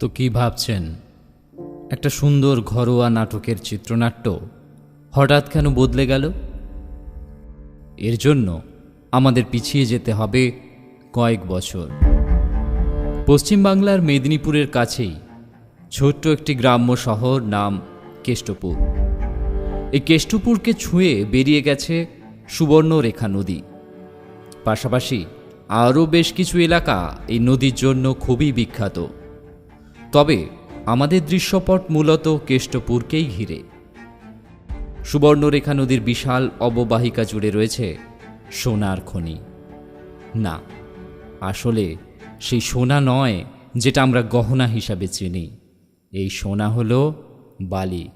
তো কী ভাবছেন? একটা সুন্দর ঘরোয়া নাটকের চিত্রনাট্য হঠাৎ কেন বদলে গেল? এর জন্য আমাদের পিছিয়ে যেতে হবে কয়েক বছর। পশ্চিমবাংলার মেদিনীপুরের কাছেই ছোট্ট একটি গ্রাম্য শহর নাম কেষ্টপুর। এই কেষ্টপুরকে ছুঁয়ে বেরিয়ে গেছে সুবর্ণরেখা নদী। পাশাপাশি আরও বেশ কিছু এলাকা এই নদীর জন্য খুবই বিখ্যাত। তবে আমাদের দৃশ্যপট মূলত কেষ্টপুরকেই ঘিরে। সুবর্ণরেখা নদীর বিশাল অববাহিকা জুড়ে রয়েছে সোনার খনি। না, আসলে সেই সোনা নয় যেটা আমরা গহনা হিসাবে চিনি। এই সোনা হলো বালি।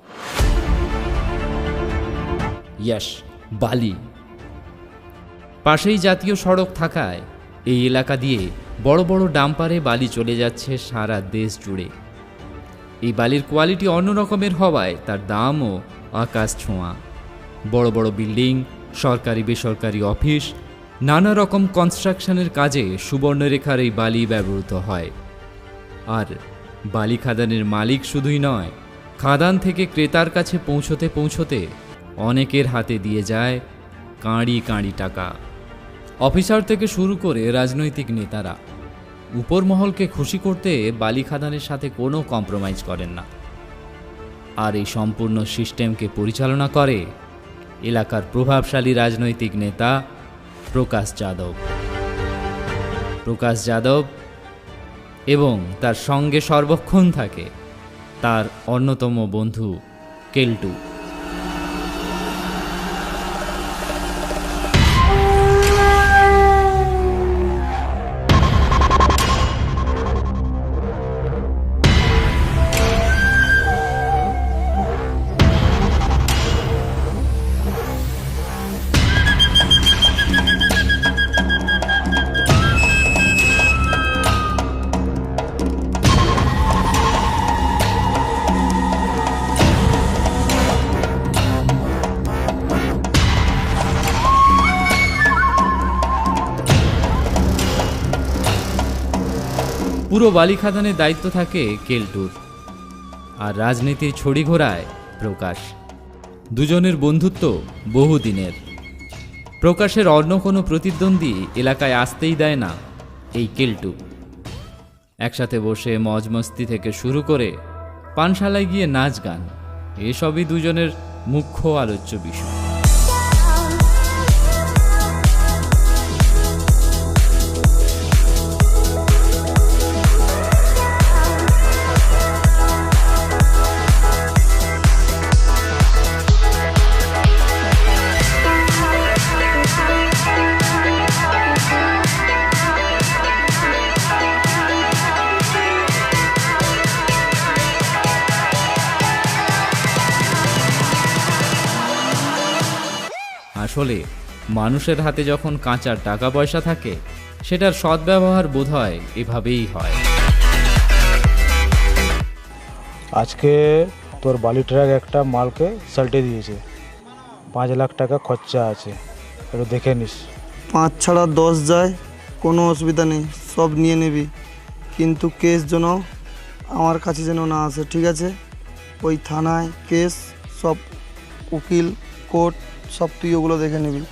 ইয়াস, বালি। পাশেই জাতীয় সড়ক থাকায় এই এলাকা দিয়ে বড় বড় ডাম্পারে বালি চলে যাচ্ছে সারা দেশ জুড়ে। এই বালির কোয়ালিটি অন্য রকমের হওয়ায় তার দামও আকাশ ছোঁয়া। বড় বড় বিল্ডিং, সরকারি বেসরকারি অফিস, নানা রকম কনস্ট্রাকশনের কাজে সুবর্ণরেখার এই বালি ব্যবহৃত হয়। আর বালি খাদানের মালিক শুধুই নয়, খাদান থেকে ক্রেতার কাছে পৌঁছতে পৌঁছতে অনেকের হাতে দিয়ে যায় কাঁড়ি কাঁড়ি টাকা। অফিসার থেকে শুরু করে রাজনৈতিক নেতারা উপর মহলকে খুশি করতে বালি খাদানের সাথে কোনো কম্প্রোমাইজ করেন না। আর এই সম্পূর্ণ সিস্টেমকে পরিচালনা করে এলাকার প্রভাবশালী রাজনৈতিক নেতা প্রকাশ যাদব। প্রকাশ যাদব এবং তার সঙ্গে সর্বক্ষণ থাকে তার অন্যতম বন্ধু কেলটু। পুরো বালি খাদানের দায়িত্ব থাকে কেলটুর। আর রাজনীতির ছড়ি ঘোরায় প্রকাশ। দুজনের বন্ধুত্ব বহুদিনের। প্রকাশের অন্য কোনো প্রতিদ্বন্দ্বী এলাকায় আসতেই দেয় না এই কেলটু। একসাথে বসে মজমস্তি থেকে শুরু করে পানশালায় গিয়ে নাচ গান, এসবই দুজনের মুখ্য আলোচ্য বিষয়। আসলে মানুষের হাতে যখন কাঁচা টাকা পয়সা থাকে সেটার সদ্ব্যবহার বোধ হয় এভাবেই হয়। আজকে তোর বালি ট্রাক একটা মালকে সাল্টে দিয়েছে। পাঁচ লাখ টাকা খরচা আছে। একটু দেখে নিস। পাঁচ ছাড়া দশ যায় কোনো অসুবিধা নেই সব নিয়ে নিবি। কিন্তু কেস যেন আমার কাছে যেন না আসে ঠিক আছে? ওই থানায় কেস সব উকিল কোর্ট সব তুই ওগুলো দেখে নিবি।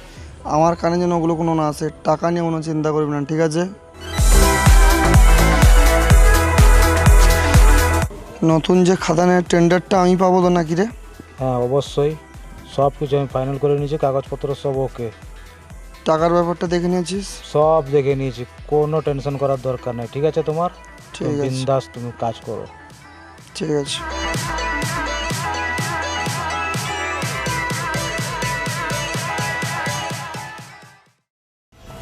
আমার কানে যেন ওগুলো কোনো না আসে টাকা নিয়ে কোনো চিন্তা করবি না ঠিক আছে? নতুন যে খাদানের টেন্ডারটা আমি পাবো তো নাকি রে? হ্যাঁ অবশ্যই। সব কিছু আমি ফাইনাল করে নিয়েছি কাগজপত্র সব ওকে টাকার ব্যাপারটা দেখে নিয়েছিস? সব দেখে নিয়েছি কোনো টেনশন করার দরকার নেই ঠিক আছে তোমার? ঠিক আছে। বিন্দাস তুমি কাজ করো। ঠিক আছে।